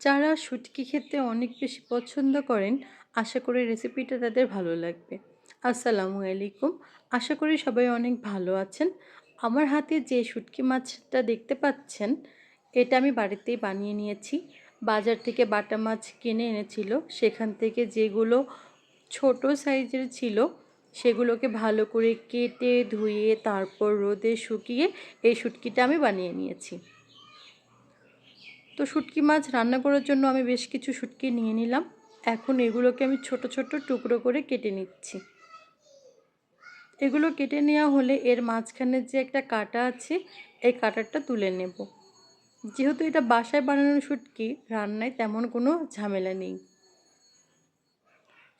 যারা শুটকি খেতে অনেক বেশি পছন্দ করেন, আশা করি রেসিপিটা তাদের ভালো লাগবে। আসসালামু আলাইকুম। আশা করি সবাই অনেক ভালো আছেন। আমার হাতে যে শুটকি মাছটা দেখতে পাচ্ছেন, এটা আমি বাড়িতেই বানিয়ে নিয়েছি। বাজার থেকে বাটা মাছ কিনে এনেছিল। সেখান থেকে যেগুলো ছোট সাইজের ছিল, সেগুলোকে ভালো করে কেটে ধুয়ে, তারপর রোদে শুকিয়ে এই শুটকিটা আমি বানিয়ে নিয়েছি। তো শুটকি মাছ রান্না করার জন্য আমি বেশ কিছু শুটকি নিয়ে নিলাম। এখন এগুলোকে আমি ছোট ছোট টুকরো করে কেটে নিচ্ছি। এগুলো কেটে নেওয়া হলে এর মাঝখানে যে একটা কাটা আছে, এই কাটারটা তুলে নেব। যেহেতু এটা বাসায় বানানো শুটকি, রান্নায় তেমন কোনো ঝামেলা নেই।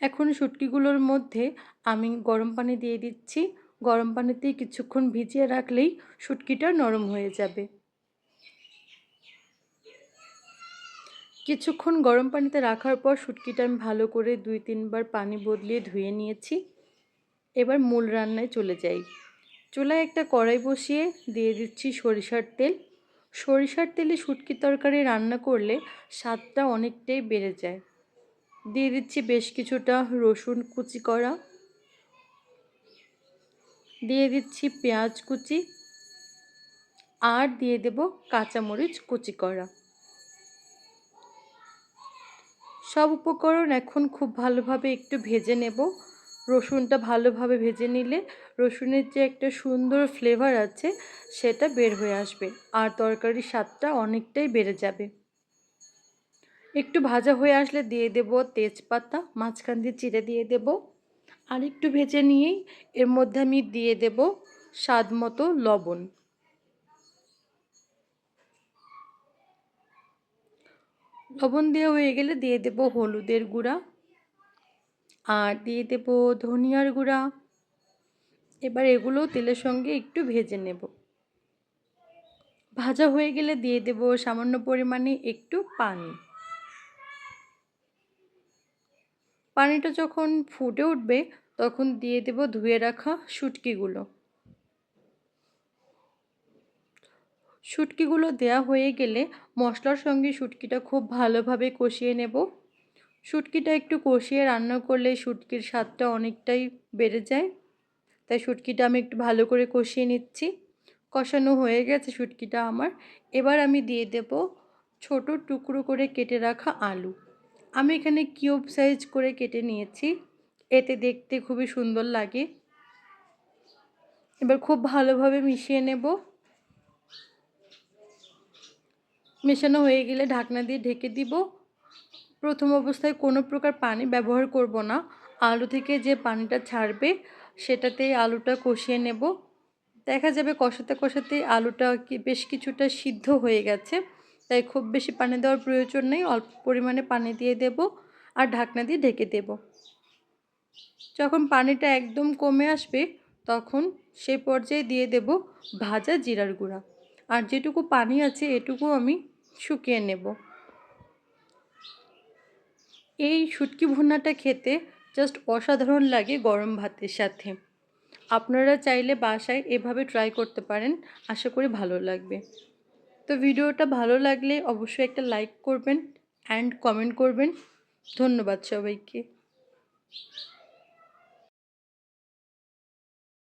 এখন শুটকিগুলোর মধ্যে আমি গরম পানি দিয়ে দিচ্ছি। গরম পানিতে কিছুক্ষণ ভিজিয়ে রাখলেই শুটকিটা নরম হয়ে যাবে। কিছুক্ষণ গরম পানিতে রাখার পর শুটকিটা আমি ভালো করে দুই তিনবার পানি বদলিয়ে ধুয়ে নিয়েছি। এবার মূল রান্নায় চলে যাই। চুলায় একটা কড়াই বসিয়ে দিয়ে দিচ্ছি সরিষার তেল। সরিষার তেলে শুটকি তরকারি রান্না করলে স্বাদটা অনেকটাই বেড়ে যায়। দিয়ে দিচ্ছি বেশ কিছুটা রসুন কুচি করা। দিয়ে দিচ্ছি পেঁয়াজ কুচি। আর দিয়ে দেব কাঁচামরিচ কুচি করা। সব উপকরণ এখন খুব ভালোভাবে একটু ভেজে নেব। রসুনটা ভালোভাবে ভেজে নিলে রসুনের যে একটা সুন্দর ফ্লেভার আছে, সেটা বের হয়ে আসবে। আর তরকারির স্বাদটা অনেকটাই বেড়ে যাবে। একটু ভাজা হয়ে আসলে দিয়ে দেব তেজপাতা, মাঝখান দিয়ে চিড়ে দিয়ে দেব। আর একটু ভেজে নিয়েই এর মধ্যে আমি দিয়ে দেব স্বাদ মতো লবণ। লবণ দেওয়া হয়ে গেলে দিয়ে দেব হলুদের গুঁড়া। আর দিয়ে দেব ধনিয়ার গুঁড়া। এবার এগুলো তেলের সঙ্গে একটু ভেজে নেব। ভাজা হয়ে গেলে দিয়ে দেব সামান্য পরিমাণে একটু পানি। পানিটা যখন ফুটে উঠবে, তখন দিয়ে দেব ধুয়ে রাখা শুটকিগুলো। শুটকিগুলো দেয়া হয়ে গেলে মশলার সঙ্গে শুটকিটা খুব ভালোভাবে কষিয়ে নেব। শুটকিটা একটু কষিয়ে রান্না করলে শুটকির স্বাদটা অনেকটাই বেড়ে যায়। তাই শুটকিটা আমি একটু ভালো করে কষিয়ে নিচ্ছি। কষানো হয়ে গেছে শুটকিটা আমার। এবার আমি দিয়ে দেব ছোট টুকরো করে কেটে রাখা আলু। আমি এখানে কিউব সাইজ করে কেটে নিয়েছি। এতে দেখতে খুবই সুন্দর লাগে। এবার খুব ভালোভাবে মিশিয়ে নেব। মেশানো হয়ে গেলে ঢাকনা দিয়ে ঢেকে দিব। প্রথম অবস্থায় কোনো প্রকার পানি ব্যবহার করব না। আলু থেকে যে পানিটা ছাড়বে, সেটাতে আলুটা কষিয়ে নেব। দেখা যাবে কষাতে কষাতে আলুটা বেশ কিছুটা সিদ্ধ হয়ে গেছে, তাই খুব বেশি পানি দেওয়ার প্রয়োজন নেই, অল্প পরিমাণে পানি দিয়ে দেব আর ঢাকনা দিয়ে ঢেকে দেব। যখন পানিটা একদম কমে আসবে, তখন সেই পর্যায়ে দিয়ে দেব ভাজা জিরার গুঁড়া। আর যেটুকু পানি আছে, এটুকু আমি শুকিয়ে নেব। এই শুটকি ভুনাটা খেতে জাস্ট অসাধারণ লাগে গরম ভাতের সাথে। আপনারা চাইলে বাসায় এভাবে ট্রাই করতে পারেন, আশা করি ভালো লাগবে। তো ভিডিওটা ভালো লাগলে অবশ্যই একটা লাইক করবেন অ্যান্ড কমেন্ট করবেন। ধন্যবাদ সবাইকে।